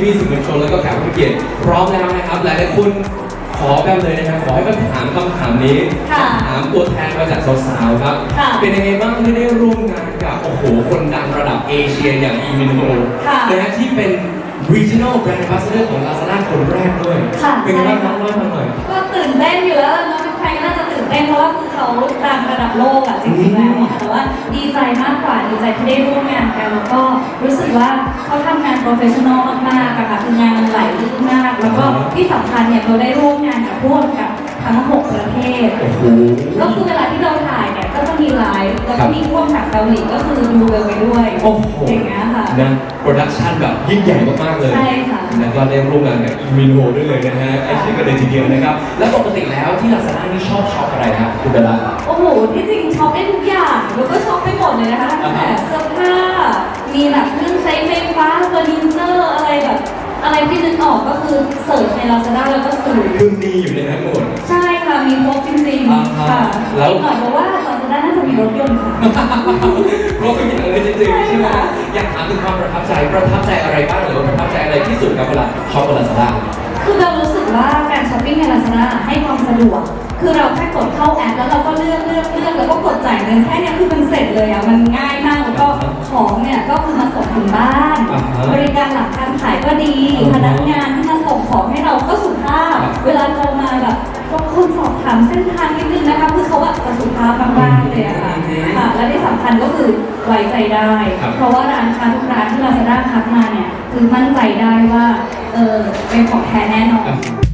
พี่สื่อมวลชนแล้วก็แขกผู้เกียรติพร้อมแล้วนะครับ หลายๆคนขอแบบเลยนะครับขอให้คำถามคำถามนี้ค่ะถามตัวแทนมาจากสาวๆครับ ค่ะเป็นยังไงบ้างที่ได้ร่วมงานกับโอ้โหคนดังระดับเอเชียอย่างอีมินโฮค่ะนะฮะที่เป็น regional brand ambassador ของ Lazada คนแรกด้วย ค่ะ เป็นยังไงบ้างใช่เล่าค่ะให้ฟังหน่อย ก็ตื่นเต้นอยู่แล้วเนาะใครก็น่าจะตื่นเต้นเพราะว่าคือเขาดังระดับโลกอะจริงๆแล้วอะแต่ว่าดีใจมากกว่าดีใจที่ได้ร่วมงานกันแล้วก็รู้สึกว่าเขาทำงานโปรเฟชชั่นอลมากๆอะค่ะคืองานมันไหลลื่นมาก แล้วก็ที่สำคัญเนี่ยเขาได้ร่วมงานกับพวกกับทั้งหกประเทศ โอ้โห ก็คือเวลาที่เรา ถ่ายเนี่ยก็จะมีไลฟ์แล้วครัก็บมีพ่วงกับเกาหลีก็คือดูเบลไปด้วยโอ้โหอย่างเงี้ยค่ะ นะโปรดักชันแบบยิ่งใหญ่มากๆเลยใช่ค่ะแล้วก็ได้ร่วมงานกับอีมินโฮด้วยเลยนะฮะไอชื่อกันเลยทีเดียวนะครับ แล้วปกติแล้วที่ Lazada นี่ชอบช็อปอะไรครับคุณเบลล่า โอ้โห ที่จริงช็อปได้ทุกอย่างแล้วก็ช็อปไปหมดเลยนะคะตั้งแต่เสื้อผ้า มีแบบเครื่องใช้ไฟฟ้าเฟอร์นิเจอร์อะไรแบบ อะไรที่นึกออกก็คือเสิร์ชใน Lazada แล้วก็ซื้อ คือมีอยู่ในนั้นหมด ใช่ค่ะ มีครบจริงอ่าๆฮะค่ะแล้วอีกหน่อยเพราะว่า Lazada น่าจะมีรถยนต์ค่ะเพราะเป็นอย่างเลยจริงๆใช่ไหมใช่ค่ะอยากถามถึงความประทับใจประทับใจอะไรบ้างหรือว่าประทับใจอะไรที่สุดครับเวลาช็อปกับ Lazada คือเรารู้สึกว่าการช้อปปิ้งใน Lazada ให้ความสะดวก คือเราแค่กดเข้าแอปแล้วเราก็เลือกเลือกเลือกแล้วก็กดจ่ายเงินแค่เนี้ยคือมันเสร็จเลยอะ มันง่ายมากแล้วก็ของเนี่ยก็คือมาส่งถึงบ้าน อ่าฮะบริการหลังการขายก็ดีอ่าฮะพนักงาน ไว้ใจได้ ครับ เพราะว่าร้านค้าทุกร้านที่เราจะได้คัดมาเนี่ยคือมั่นใจได้ว่าเออเป็นของแท้แน่นอนอะ